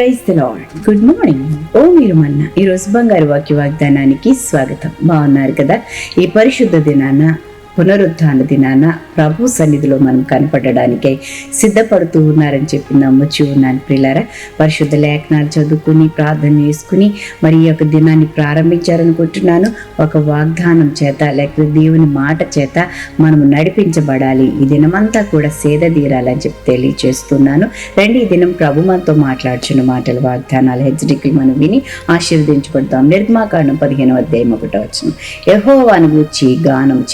Praise the good morning. ఓ మీరు మన్న ఈరోజు బంగారు వాక్య వాగ్దానానికి స్వాగతం. బాగున్నారు కదా? ఈ పరిశుద్ధ దినాన పునరుత్థాన దినాన ప్రభు సన్నిధిలో మనం కనపడడానికై సిద్ధపడుతూ ఉన్నారని చెప్పి నమ్ముచి ఉన్నాను పిల్లరా పరిశుద్ధ లేఖనాలు చదువుకుని ప్రార్థన చేసుకుని మరి ఈ యొక్క దినాన్ని ప్రారంభించారనుకుంటున్నాను ఒక వాగ్దానం చేత లేకపోతే దేవుని మాట చేత మనము నడిపించబడాలి. ఈ దినమంతా కూడా సేద తీరాలని చెప్పి తెలియచేస్తున్నాను. రండి ఈ దినం ప్రభు మనతో మాట్లాడుచున్న మాటలు వాగ్దానాలు హెచ్చరికలు మనం విని ఆశీర్వదించబడతాం. నిర్మాకాండం పదిహేను అధ్యాయం ఒకటో వచ్చిన యహోవాను గూర్చి గానం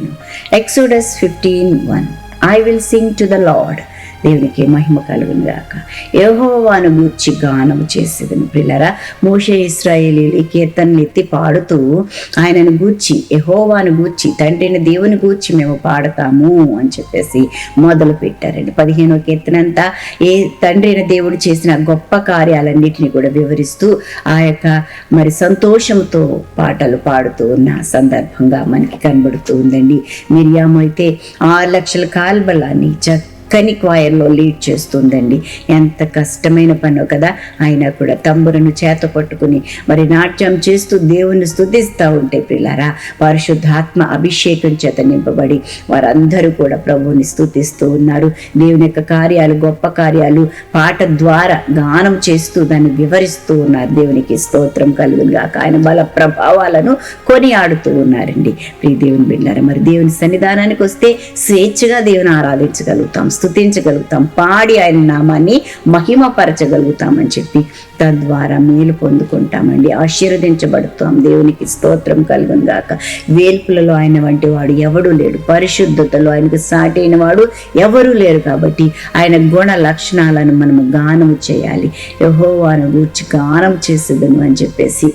പറയുന്നു Exodus fifteen one I will sing to the Lord దేవునికి మహిమ కలుగును గాక. యహోవాను గూర్చి గానం చేసేదను పిల్లరా. మోషే ఇస్రాయేలీ ఈ కీర్తనలు ఎత్తి పాడుతూ ఆయనను గూర్చి యహోవాను గూర్చి తండ్రిని దేవుని గూర్చి మేము పాడతాము అని చెప్పేసి మొదలు పెట్టారండి. పదిహేనో కీర్తన అంతా ఏ తండ్రిని దేవుడు చేసిన గొప్ప కార్యాలన్నిటిని కూడా వివరిస్తూ ఆ యొక్క మరి సంతోషంతో పాటలు పాడుతూ ఉన్న సందర్భంగా మనకి కనబడుతూ ఉందండి. మిరియాము అయితే ఆరు లక్షల కాల్బలాన్ని చక్కని క్వాయర్లో లీడ్ చేస్తుందండి. ఎంత కష్టమైన పనో కదా? అయినా కూడా తంబురను చేత పట్టుకుని మరి నాట్యం చేస్తూ దేవుని స్థుతిస్తూ ఉంటే పిల్లారా పరిశుద్ధాత్మ అభిషేకం చేత నింపబడి వారందరూ కూడా ప్రభువుని స్థుతిస్తూ ఉన్నారు. దేవుని యొక్క కార్యాలు గొప్ప కార్యాలు పాట ద్వారా గానం చేస్తూ దాన్ని వివరిస్తూ ఉన్నారు. దేవునికి స్తోత్రం కలుగును ఆయన బల ప్రభావాలను కొనియాడుతూ ఉన్నారండి. ప్రియ దేవుని బిడ్డారా మరి దేవుని సన్నిధానానికి వస్తే స్వేచ్ఛగా దేవుని ఆరాధించగలుగుతాం. స్థుతించగలుగుతాం. పాడి ఆయన నామాన్ని మహిమపరచగలుగుతామని చెప్పి తద్వారా మేలు పొందుకుంటామండి. ఆశీర్వదించబడుతాం. దేవునికి స్తోత్రం కలుగును గాక వేల్పులలో ఆయన వంటి వాడు ఎవడు లేడు. పరిశుద్ధతలో ఆయనకు సాటైన వాడు ఎవరు లేరు కాబట్టి ఆయన గుణ లక్షణాలను మనము గానము చేయాలి. యహోవాను గూర్చి గానం చేసేదను అని చెప్పేసి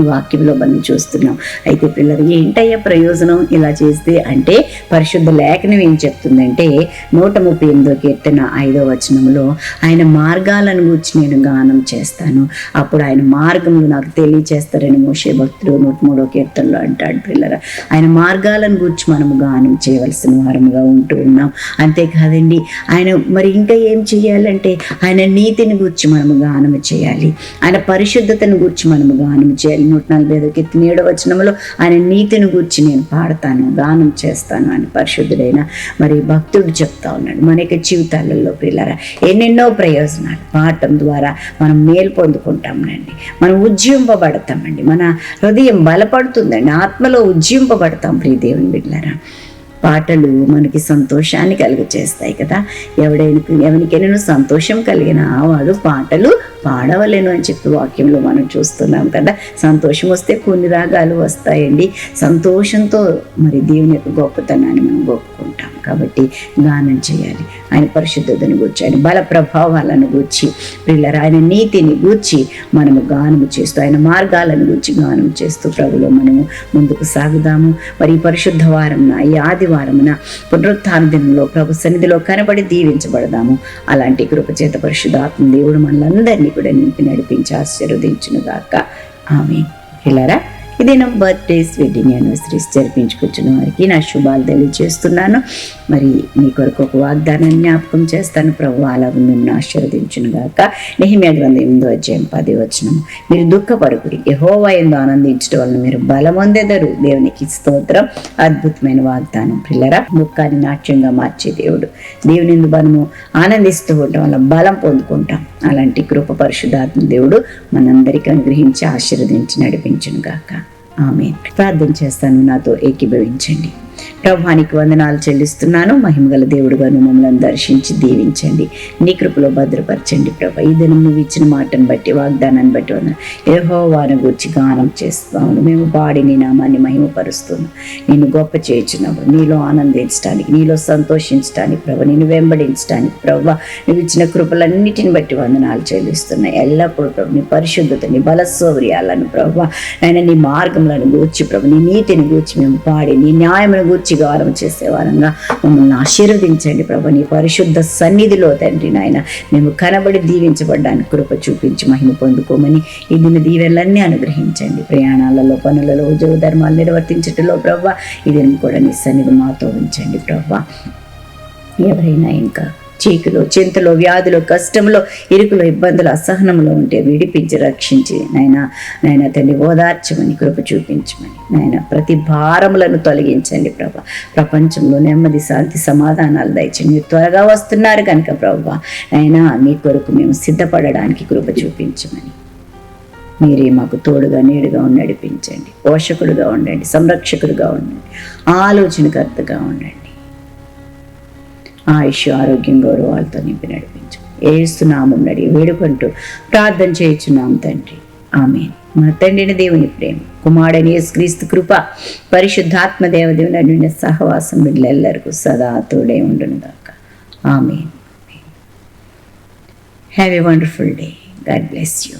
వాక్యంలో మనం చూస్తున్నాం. అయితే పిల్లలు ఏంటయ్యా ప్రయోజనం ఇలా చేస్తే అంటే పరిశుద్ధ లేఖనం ఏం చెప్తుందంటే నూట ముప్పై ఎనిమిదో కీర్తన ఐదో వచనంలో ఆయన మార్గాలను గురించి నేను గానం చేస్తాను. అప్పుడు ఆయన మార్గములు నాకు తెలియచేస్తారని మోషే భక్తుడు నూట మూడో కీర్తనలో అంటాడు పిల్లల ఆయన మార్గాలను గురించి మనము గానం చేయవలసిన వారముగా ఉంటూ ఉన్నాం. అంతేకాదండి ఆయన మరి ఇంకా ఏం చేయాలంటే ఆయన నీతిని గురించి మనము గానం చేయాలి. ఆయన పరిశుద్ధతను గురించి మనము గానం చేయాలి. నూట నలభై ఐదు కీర్తన ఏడవ వచనంలో ఆయన నీతిని గురించి నేను పాడతాను గానం చేస్తాను అని పరిశుద్ధుడైన మరి భక్తుడు చెప్తా ఉన్నాడు. మన యొక్క జీవితాలలో పిల్లరా ఎన్నెన్నో ప్రయోజనాలు పాడటం ద్వారా మనం మేలు పొందుకుంటామండి మనం ఉజ్జింపబడతామండి మన హృదయం బలపడుతుందండి. ఆత్మలో ఉజ్జింపబడతాం ప్రియ దేవుని బిడ్డలారా. పాటలు మనకి సంతోషాన్ని కలుగచేస్తాయి కదా. ఎవడైనా ఎవరికైనా సంతోషం కలిగిన వాడు పాటలు పాడవలేను అని చెప్పి వాక్యంలో మనం చూస్తున్నాం కదా. సంతోషం వస్తే కొన్ని రాగాలు వస్తాయండి. సంతోషంతో మరి దేవుని యొక్క గొప్పతనాన్ని మనం గొప్పుకుంటాం కాబట్టి గానం చేయాలి. ఆయన పరిశుద్ధతను గూర్చి ఆయన బల ప్రభావాలను గూర్చి పిల్లలు ఆయన నీతిని గూర్చి మనము గానము చేస్తూ ఆయన మార్గాలను గూర్చి గానం చేస్తూ ప్రభులో మనము ముందుకు సాగుదాము. మరి ఈ పరిశుద్ధ వారమున ఈ ఆదివారమున పునరుత్థాన దినంలో ప్రభు సన్నిధిలో కనబడి దీవించబడదాము. అలాంటి కృపచేత పరిశుద్ధాత్మ దేవుడు మనలందరినీ కూడా నింపి నడిపించి ఆశీర్వదించును గాక. ఆమె పిల్లరా ఈ దినం బర్త్డేస్ వెడ్డింగ్ యానివర్సరీస్ జరిపించుకొచ్చిన వారికి నా శుభాలు తెలియజేస్తున్నాను. మరి మీ కొరకు ఒక వాగ్దానాన్ని జ్ఞాపకం చేస్తాను. ప్రభు అలా మిమ్మల్ని ఆశీర్వదించును గాక. నెహిమియా గ్రంథం ఎనిమిదో అధ్యాయం పది వచ్చిన మీరు దుఃఖపడుకుడి. యహోవా ఎందు ఆనందించడం వలన మీరు బలమొందెదరు. దేవునికి స్తోత్రం. అద్భుతమైన వాగ్దానం. పిల్లరా దుఃఖాన్ని నాట్యంగా మార్చే దేవుడు. దేవుని మనము ఆనందిస్తూ ఉండటం వల్ల బలం పొందుకుంటాం. అలాంటి కృప పరిశుధాత్మ దేవుడు మనందరికీ అనుగ్రహించి ఆశీర్వదించి నడిపించును గాక. ఆమె ప్రార్థన చేస్తాను. నాతో ఏకీభవించండి. ప్రభానికి వందనాలు చెల్లిస్తున్నాను. మహిమగల దేవుడుగాను మమ్మల్ని దర్శించి దీవించండి. నీ కృపలో భద్రపరచండి ప్రభా. ఈ దినం నువ్వు ఇచ్చిన మాటను బట్టి వాగ్దానాన్ని బట్టి ఉన్న ఏహో వారిని గురించి గానం చేస్తున్నాము. మేము పాడి నీ నామాన్ని మహిమపరుస్తున్నాం నిన్ను గొప్ప చేయించున్నావు నీలో ఆనందించడానికి నీలో సంతోషించడానికి ప్రభు నిన్ను వెంబడించడానికి ప్రభు నువ్వు ఇచ్చిన కృపలన్నిటిని బట్టి వందనాలు చెల్లిస్తున్నాయి. ఎల్లప్పుడూ ప్రభు నీ పరిశుద్ధత నీ బలసౌర్యాలను ప్రభు ఆయన నీ మార్గములను గూర్చి ప్రభు నీ నీతిని గూర్చి మేము పాడి నీ న్యాయమును గూర్చి గౌరవం చేసే వారంగా మమ్మల్ని ఆశీర్వదించండి ప్రభు. నీ పరిశుద్ధ సన్నిధిలో తండ్రి నాయన మేము కనబడి దీవించబడ్డానికి కృప చూపించి మహిమ పొందుకోమని ఈ దిన దీవెనలన్నీ అనుగ్రహించండి. ప్రయాణాలలో పనులలో ఉద్యోగ ధర్మాలు నిర్వర్తించటంలో ప్రభా ఈ దినం కూడా నీ సన్నిధి మాతో ఉంచండి ప్రభా. ఎవరైనా ఇంకా చీకులో చింతలో వ్యాధిలో కష్టంలో ఇరుకులో ఇబ్బందులు అసహనంలో ఉంటే విడిపించి రక్షించి నాయన నాయన తండ్రి ఓదార్చమని కృప చూపించమని నాయన ప్రతి భారములను తొలగించండి ప్రభా. ప్రపంచంలో నెమ్మది శాంతి సమాధానాలు దయచండి మీరు త్వరగా వస్తున్నారు కనుక ప్రభా. నాయన మీ కొరకు మేము సిద్ధపడడానికి కృప చూపించమని. మీరే మాకు తోడుగా నీడుగా ఉండి నడిపించండి. పోషకుడుగా ఉండండి సంరక్షకుడుగా ఉండండి. ఆలోచనకర్తగా ఉండండి. ఆయుష్ ఆరోగ్యం గౌరవాలతో నింపి నడిపించు. ఏస్తున్నాము నడి వేడుకుంటూ ప్రార్థన చేయించున్నాం తండ్రి. ఆమె మన తండ్రిని దేవుని ప్రేమ కుమారుడని క్రీస్తు కృప పరిశుద్ధాత్మ దేవదేవుని అడిగిన సహవాసం బిడ్డలెల్లరికూ సదా తోడే ఉండును దాకా ఆమె have a wonderful day God bless you